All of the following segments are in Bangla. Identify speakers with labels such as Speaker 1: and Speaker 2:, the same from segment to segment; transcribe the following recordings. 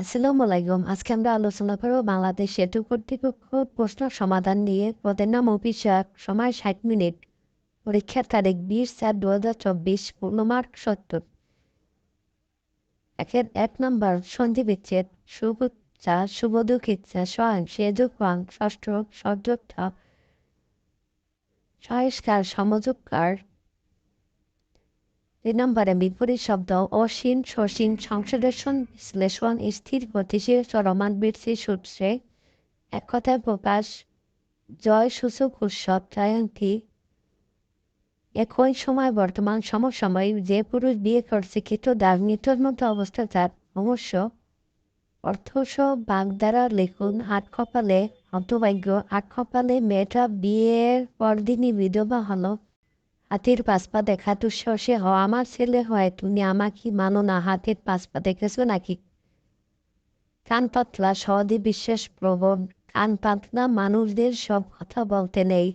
Speaker 1: আসসালামু আলাইকুম। আজকে আমরা আলোচনা করব বাংলাদেশ সেতু কর্তৃপক্ষ প্রশ্ন সমাধান নিয়ে। পদের নাম অফিসার সময় ষাট মিনিট। পরীক্ষার তারিখ বিশ চার দু হাজার চব্বিশ পূর্ণমার্ক সত্তর। একের এক নম্বর, সন্ধি বিচ্ছেদ। সুবুচ্ছা শুভদুখ ইচ্ছা, স্বয়ং সেযোগ ষষ্ঠ সযোগা সহিষ্কার সমযোগকার দুই নম্বরে বিপরীত শব্দ অসীম সসীম সংশ্লেষণ বিশ্লেষণ স্থির গতিশীল চলমান বৃত্তি সূত্রে এক কথায় প্রকাশ জয় সূচক উৎসব জয়ন্তী একই সময় বর্তমান সমসাময়িক যে পুরুষ বিয়ে করছে কিন্তু দাগ মৃত্যুর মতো অবস্থা তার অবশ্য অর্থস বাগদারা লিখুন আট কপালে হতভাগ্য আট কপালে মেয়েটা বিয়ের পরদিনই বিধবা হলো। হাতির পাসপা দেখা দুঃসাহসে হ। আমার ছেলে হয় তুমি আমাকে মানো না? হাতির পাসপা দেখেছ নাকি? কান পাতলা সহদে বিশ্বাস প্রবণ কান পাতলা মানুষদের সব কথা বলতে নেই।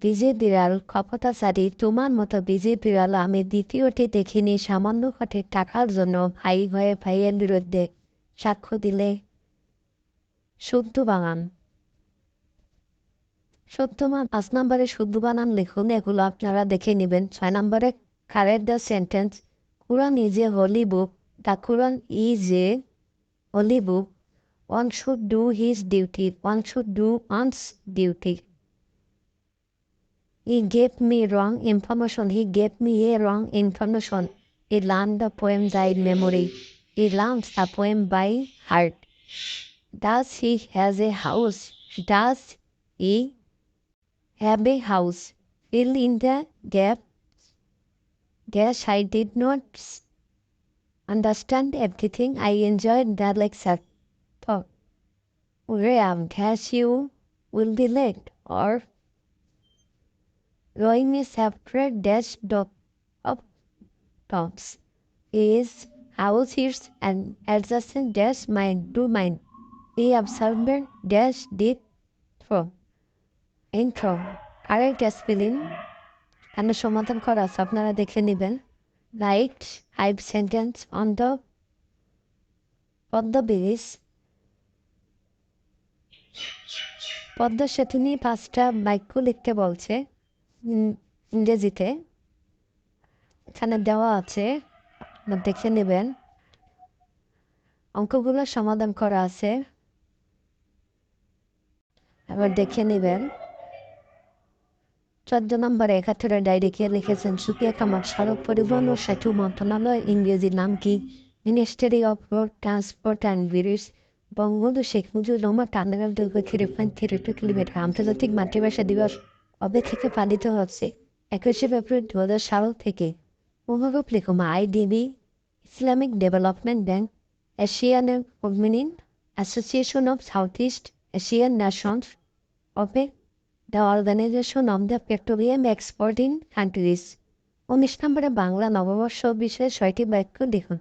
Speaker 1: বিজে বিড়াল কপতাচারী তোমার মতো বিজে বিড়াল আমি দ্বিতীয়টি দেখিনি, সামান্য কটে টাকার জন্য ভাই হয়ে ভাইয়ের বিরুদ্ধে সাক্ষ্য দিলে। শুদ্ধ বাগান। সত্যমান পাঁচ নাম্বারে শুদ্ধ বানান লিখুন, এগুলো আপনারা দেখে নেবেন। ছয় নাম্বারে, কারের the sentence, Quran is a holy book, the Quran is a holy book. One should do his duty, one should do one's duty. He gave me wrong information, he gave me a wrong information. I learn the poem by memory I learn the poem by heart. Does he has a house, does he have a house? Fill in the gap. Guess I did not understand everything. I enjoyed the lecture. Thought, Graham, you will be late or Rowing a separate dash dot of tops is house is an adjacent dash mine to mine. The observer dash did throw. Intro. Correct spelling. and সমাধান করা আছে, আপনারা দেখে নেবেন। Write five sentence on the Padma bridge. Padma সেতু নিয়ে পাঁচটা বাক্য লিখতে বলছে ইংরেজিতে। এখানে দেওয়া আছে দেখে নেবেন। অঙ্কগুলো সমাধান করা আছে। আবার দেখে নেবেন। চোদ্দ নম্বরে একাত্তরের ডায়েরিকে লিখেছেন সুকিয়া কামার সড়ক পরিবহন ও সেতু মন্ত্রণালয় ইংরেজি নাম কি? Ministry of road transport and bridge Bangabandhu Sheikh Mujibur Rahman টান্ডাগাল দৈর্ঘ্য three point three two kilometre আন্তর্জাতিক মাতৃভাষা দিবস কবে থেকে পালিত হচ্ছে? একুশে ফেব্রুয়ারি দু হাজার সাল থেকে। অনুরূপ লিখুন। IDB, Islamic development bank, Asian কমিউনিন association of south east, Asian nations OPEC the organisation of the petroleum exporting countries উনিশ নম্বরে বাংলা নববর্ষ বিষয়ে ছয়টি বাক্য লিখুন।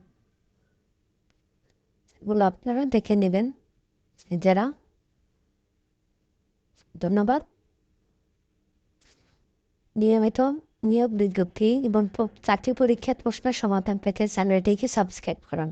Speaker 1: এগুলো আপনারা দেখে নেবেন। যারা ধন্যবাদ। নিয়মিত নিয়োগ বিজ্ঞপ্তি এবং চাকরি পরীক্ষার প্রশ্নের সমাধান পেতে চ্যানেলটিকে সাবস্ক্রাইব করুন।